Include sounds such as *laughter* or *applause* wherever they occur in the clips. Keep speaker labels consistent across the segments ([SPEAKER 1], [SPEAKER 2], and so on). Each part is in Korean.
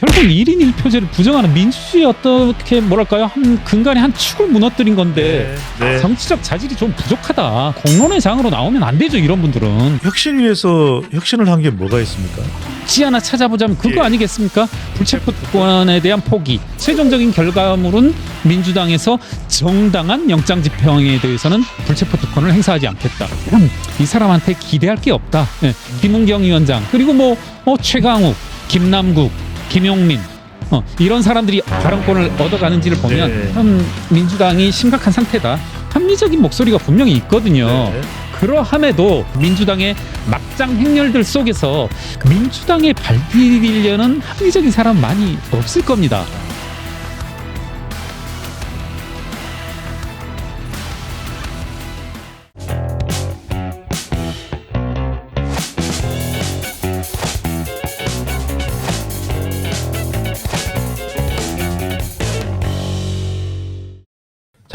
[SPEAKER 1] 결국 1인 1표제를 부정하는 민주주의 어떻게 뭐랄까요 한 근간의 한 축을 무너뜨린 건데
[SPEAKER 2] 네.
[SPEAKER 1] 정치적 자질이 좀 부족하다. 공론의 장으로 나오면 안 되죠 이런 분들은.
[SPEAKER 2] 혁신 위해서 혁신을 한 게 뭐가 있습니까?
[SPEAKER 1] 지 하나 찾아보자면 그거
[SPEAKER 2] 예.
[SPEAKER 1] 아니겠습니까? 불체포 특권에 대한 포기. 최종적인 결과물은 민주당에서 정당한 영장 집행에 대해서는 불체포 특권을 행사하지 않겠다. 음, 이 사람한테 기대할 게 없다. 예. 김은경 위원장 그리고 뭐 어, 최강욱, 김남국, 김용민 어, 이런 사람들이 발언권을 얻어가는지를 보면
[SPEAKER 2] 네.
[SPEAKER 1] 참 민주당이 심각한 상태다. 합리적인 목소리가 분명히 있거든요.
[SPEAKER 2] 네.
[SPEAKER 1] 그러함에도 민주당의 막장 행렬들 속에서 민주당에 발디디려는 합리적인 사람 많이 없을 겁니다.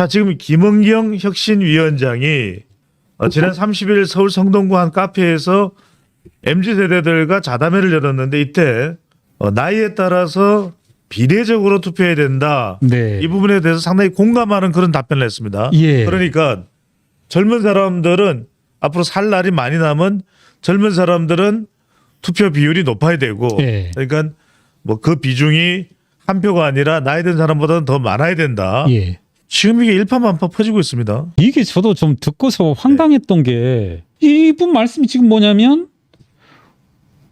[SPEAKER 2] 자 지금 김은경 혁신위원장이 어, 지난 30일 서울 성동구 한 카페에서 mz 세대들과 자담회를 열었는데 이때 어, 나이에 따라서 비례적으로 투표해야 된다.
[SPEAKER 1] 네.
[SPEAKER 2] 이 부분에 대해서 상당히 공감하는 그런 답변을 했습니다.
[SPEAKER 1] 예.
[SPEAKER 2] 그러니까 젊은 사람들은 앞으로 살 날이 많이 남은 젊은 사람들은 투표 비율이 높아야 되고
[SPEAKER 1] 예.
[SPEAKER 2] 그러니까 뭐 그 비중이 한 표가 아니라 나이 든 사람보다는 더 많아야 된다.
[SPEAKER 1] 예.
[SPEAKER 2] 지금 이게 일파만파 퍼지고 있습니다.
[SPEAKER 1] 이게 저도 좀 듣고서 황당했던 게 이분 말씀이 지금 뭐냐면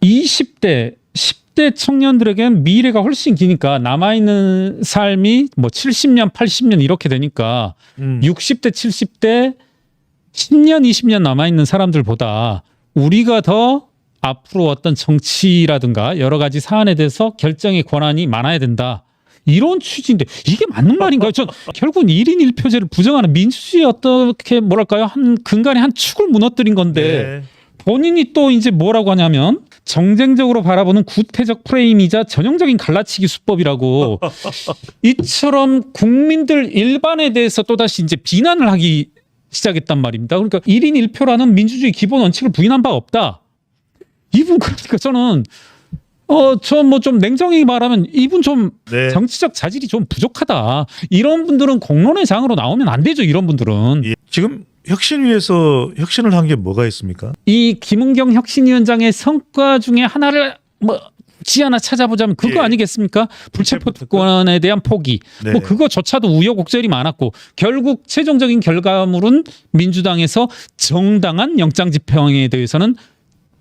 [SPEAKER 1] 20대, 10대 청년들에게는 미래가 훨씬 기니까 남아있는 삶이 뭐 70년, 80년 이렇게 되니까
[SPEAKER 2] 음.
[SPEAKER 1] 60대, 70대 10년, 20년 남아있는 사람들보다 우리가 더 앞으로 어떤 정치라든가 여러 가지 사안에 대해서 결정의 권한이 많아야 된다. 이런 취지인데 이게 맞는 말인가요? 전 결국은 1인 1표제를 부정하는 민주주의 어떻게 뭐랄까요? 한 근간의 한 축을 무너뜨린 건데
[SPEAKER 2] 네.
[SPEAKER 1] 본인이 또 이제 뭐라고 하냐면 정쟁적으로 바라보는 구태적 프레임이자 전형적인 갈라치기 수법이라고 *laughs* 이처럼 국민들 일반에 대해서 또다시 이제 비난을 하기 시작했단 말입니다. 그러니까 1인 1표라는 민주주의 기본 원칙을 부인한 바 없다. 이분 그러니까 저는 어 저 뭐 좀 냉정히 말하면 이분 좀
[SPEAKER 2] 네.
[SPEAKER 1] 정치적 자질이 좀 부족하다. 이런 분들은 공론의 장으로 나오면 안 되죠. 이런 분들은.
[SPEAKER 2] 예. 지금 혁신 위해서 혁신을 한 게 뭐가 있습니까?
[SPEAKER 1] 이 김은경 혁신위원장의 성과 중에 하나를 뭐지 하나 찾아보자면 그거
[SPEAKER 2] 예.
[SPEAKER 1] 아니겠습니까? 불체포 특권에 대한 포기.
[SPEAKER 2] 네.
[SPEAKER 1] 뭐 그거조차도 우여곡절이 많았고 결국 최종적인 결과물은 민주당에서 정당한 영장 집행에 대해서는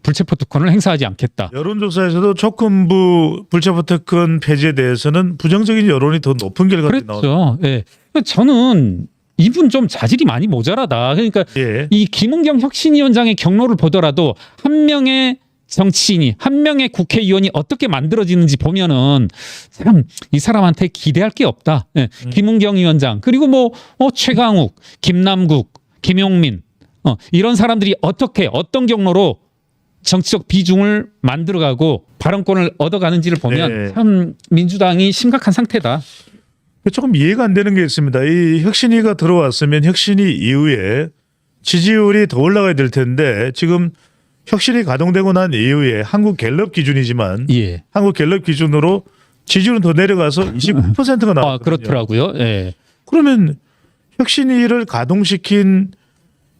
[SPEAKER 1] 불체포 특권을 행사하지 않겠다.
[SPEAKER 2] 여론조사에서도 조건부 불체포 특권 폐지에 대해서는 부정적인 여론이 더 높은 결과가 나왔
[SPEAKER 1] 그랬죠. 예. 저는 이분 좀 자질이 많이 모자라다. 그러니까
[SPEAKER 2] 예.
[SPEAKER 1] 이 김은경 혁신위원장의 경로를 보더라도 한 명의 정치인이 한 명의 국회의원이 어떻게 만들어지는지 보면은 참 이 사람한테 기대할 게 없다. 예. 김은경 위원장 그리고 뭐 어, 최강욱, 김남국, 김용민 어, 이런 사람들이 어떻게 어떤 경로로 정치적 비중을 만들어가고 발언권을 얻어가는지를 보면
[SPEAKER 2] 네.
[SPEAKER 1] 참 민주당이 심각한 상태다.
[SPEAKER 2] 조금 이해가 안 되는 게 있습니다. 이 혁신위가 들어왔으면 혁신위 이후에 지지율이 더 올라가야 될 텐데 지금 혁신이 가동되고 난 이후에 한국 갤럽 기준이지만
[SPEAKER 1] 예.
[SPEAKER 2] 한국 갤럽 기준으로 지지율은 더 내려가서 29%가 나왔거든요.
[SPEAKER 1] 아 그렇더라고요. 예.
[SPEAKER 2] 그러면 혁신위를 가동시킨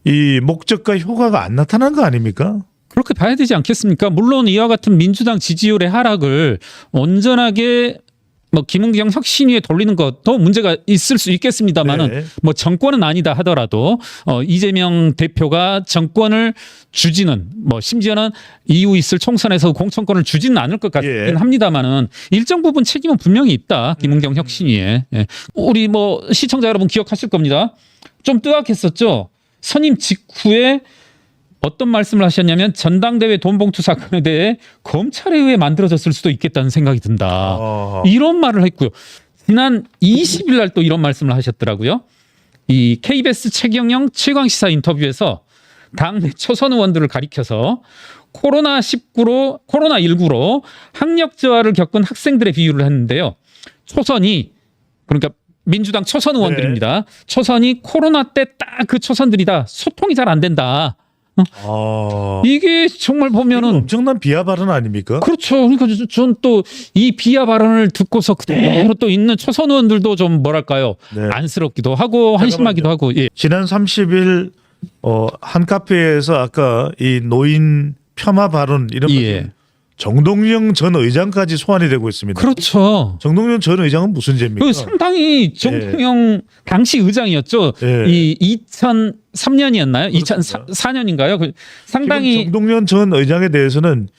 [SPEAKER 2] 이 목적과 효과가 안 나타난 거 아닙니까?
[SPEAKER 1] 그렇게 봐야 되지 않겠습니까? 물론 이와 같은 민주당 지지율의 하락을 온전하게 뭐 김은경 혁신위에 돌리는 것도 문제가 있을 수 있겠습니다만은
[SPEAKER 2] 네.
[SPEAKER 1] 뭐 정권은 아니다 하더라도 어 이재명 대표가 정권을 주지는 뭐 심지어는 이후 있을 총선에서 공천권을 주지는 않을 것 같긴
[SPEAKER 2] 예.
[SPEAKER 1] 합니다만은 일정 부분 책임은 분명히 있다 김은경 혁신위에 예. 우리 뭐 시청자 여러분 기억하실 겁니다 좀 뜨악했었죠 선임 직후에 어떤 말씀을 하셨냐면 전당대회 돈봉투 사건에 대해 검찰에 의해 만들어졌을 수도 있겠다는 생각이 든다.
[SPEAKER 2] 아.
[SPEAKER 1] 이런 말을 했고요. 지난 20일 날 또 이런 말씀을 하셨더라고요. 이 KBS 최경영 최광시사 인터뷰에서 당내 초선 의원들을 가리켜서 코로나 19로 코로나 19로 학력 저하를 겪은 학생들의 비유를 했는데요. 초선이 그러니까 민주당 초선 의원들입니다. 초선이 코로나 때 딱 그 초선들이다. 소통이 잘 안 된다.
[SPEAKER 2] 아,
[SPEAKER 1] 이게 정말 보면은
[SPEAKER 2] 엄청난 비하 발언 아닙니까?
[SPEAKER 1] 그렇죠. 그러니까 전 또 이 비하 발언을 듣고서 그대로 또 있는 초선 의원들도 좀 뭐랄까요
[SPEAKER 2] 네.
[SPEAKER 1] 안쓰럽기도 하고 한심하기도 하고 예.
[SPEAKER 2] 지난 30일 어, 한 카페에서 아까 이 노인 폄하 발언 이런 것
[SPEAKER 1] 예.
[SPEAKER 2] 정동영 전 의장까지 소환이 되고 있습니다.
[SPEAKER 1] 그렇죠.
[SPEAKER 2] 정동영 전 의장은 무슨 죄입니까?
[SPEAKER 1] 그 상당히 정통영 당시 의장이었죠.
[SPEAKER 2] 예.
[SPEAKER 1] 이 2003년이었나요?
[SPEAKER 2] 그렇습니다.
[SPEAKER 1] 2004년인가요? 그 상당히
[SPEAKER 2] 정동영 전 의장에 대해서는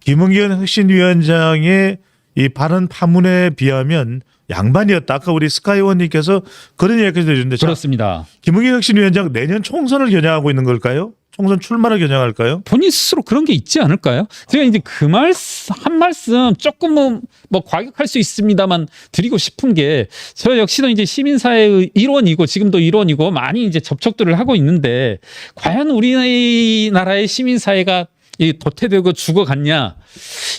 [SPEAKER 2] 김은경 혁신위원장의 이 발언 파문에 비하면 양반이었다. 아까 우리 스카이원님께서 그런 이야기까지 해주는데 자,
[SPEAKER 1] 그렇습니다.
[SPEAKER 2] 김은경 혁신위원장 내년 총선을 겨냥하고 있는 걸까요? 총선 출마를 겨냥할까요?
[SPEAKER 1] 본인 스스로 그런 게 있지 않을까요? 제가 이제 그말한 말씀 조금 뭐, 뭐 과격할 수 있습니다만 드리고 싶은 게 저 역시도 이제 시민사회의 일원이고 지금도 일원이고 많이 이제 접촉들을 하고 있는데 과연 우리나라의 시민사회가 이 도태되고 죽어갔냐?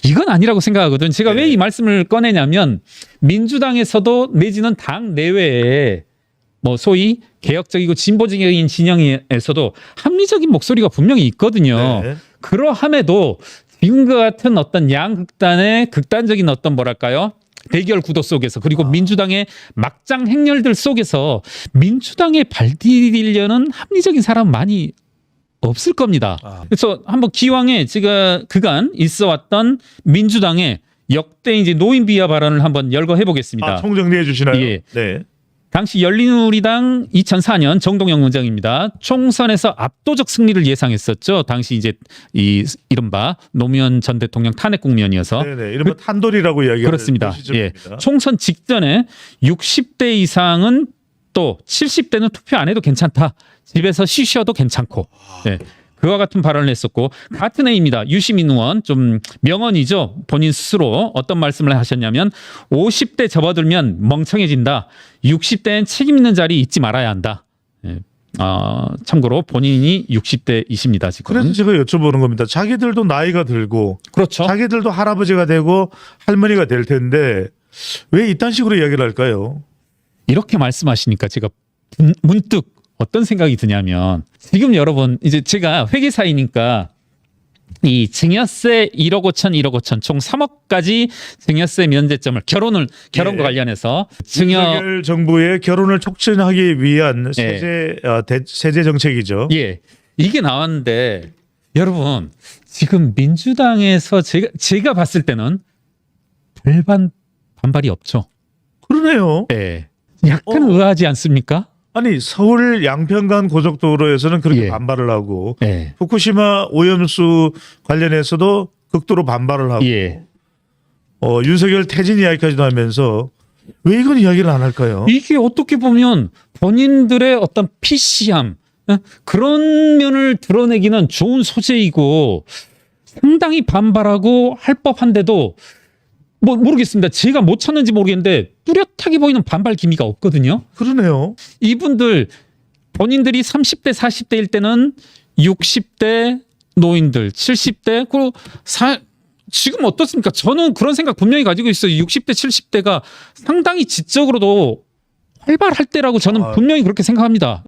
[SPEAKER 1] 이건 아니라고 생각하거든. 제가
[SPEAKER 2] 네.
[SPEAKER 1] 왜이 말씀을 꺼내냐면 민주당에서도 내지는 당 내외에 뭐 소위 개혁적이고 진보적인 진영에서도 합리적인 목소리가 분명히 있거든요.
[SPEAKER 2] 네.
[SPEAKER 1] 그러함에도 지금과 같은 어떤 양극단의 극단적인 어떤 뭐랄까요? 대결 구도 속에서 그리고
[SPEAKER 2] 아.
[SPEAKER 1] 민주당의 막장 행렬들 속에서 민주당에 발디디려는 합리적인 사람 많이 없을 겁니다.
[SPEAKER 2] 아.
[SPEAKER 1] 그래서 한번 기왕에 제가 그간 있어왔던 민주당의 역대 이제 노인 비하 발언을 한번 열거해 보겠습니다.
[SPEAKER 2] 아, 총정리해 주시나요?
[SPEAKER 1] 예.
[SPEAKER 2] 네.
[SPEAKER 1] 당시 열린우리당 2004년 정동영 의장입니다. 총선에서 압도적 승리를 예상했었죠. 당시 이제 이 이른바 노무현 전 대통령 탄핵 국면이어서
[SPEAKER 2] 네네. 이른바 탄돌이라고 이야기하는
[SPEAKER 1] 그 그렇습니다. 예.
[SPEAKER 2] 시점입니다.
[SPEAKER 1] 총선 직전에 60대 이상은 또 70대는 투표 안 해도 괜찮다. 집에서 쉬셔도 괜찮고. 네. 그와 같은 발언을 했었고 같은 해입니다. 유시민 의원 좀 명언이죠. 본인 스스로 어떤 말씀을 하셨냐면 50대 접어들면 멍청해진다. 60대엔 책임 있는 자리 잊지 말아야 한다. 예. 어, 참고로 본인이 60대이십니다. 지금.
[SPEAKER 2] 그래서 제가 여쭤보는 겁니다. 자기들도 나이가 들고
[SPEAKER 1] 그렇죠.
[SPEAKER 2] 자기들도 할아버지가 되고 할머니가 될 텐데 왜 이딴 식으로 이야기를 할까요?
[SPEAKER 1] 이렇게 말씀하시니까 제가 문- 문득 어떤 생각이 드냐면 지금 여러분 이제 제가 회계사이니까 이 증여세 1억 5천 1억 5천 총 3억까지 증여세 면제점을 결혼을 결혼과
[SPEAKER 2] 예.
[SPEAKER 1] 관련해서 증여
[SPEAKER 2] 정부의 결혼을 촉진하기 위한 세제 어, 대- 세제 정책이죠.
[SPEAKER 1] 예 이게 나왔는데 여러분 지금 민주당에서 제가 제가 봤을 때는 별반 반발이 없죠.
[SPEAKER 2] 그러네요.
[SPEAKER 1] 예 약간
[SPEAKER 2] 어.
[SPEAKER 1] 의아하지 않습니까?
[SPEAKER 2] 아니 서울 양평간 고속도로에서는 그렇게
[SPEAKER 1] 예.
[SPEAKER 2] 반발을 하고
[SPEAKER 1] 예.
[SPEAKER 2] 후쿠시마 오염수 관련해서도 극도로 반발을 하고
[SPEAKER 1] 예.
[SPEAKER 2] 어, 윤석열 퇴진 이야기까지도 하면서 왜 이건 이야기를 안 할까요?
[SPEAKER 1] 이게 어떻게 보면 본인들의 어떤 피시함 어? 그런 면을 드러내기는 좋은 소재이고 상당히 반발하고 할 법한데도 뭐 모르겠습니다. 제가 못 찾는지 모르겠는데 뚜렷하게 보이는 반발 기미가 없거든요.
[SPEAKER 2] 그러네요.
[SPEAKER 1] 이분들 본인들이 30대 40대일 때는 60대 노인들 70대 그리고 사, 지금 어떻습니까? 저는 그런 생각 분명히 가지고 있어요. 60대 70대가 상당히 지적으로도 활발할 때라고 저는
[SPEAKER 2] 아.
[SPEAKER 1] 분명히 그렇게 생각합니다.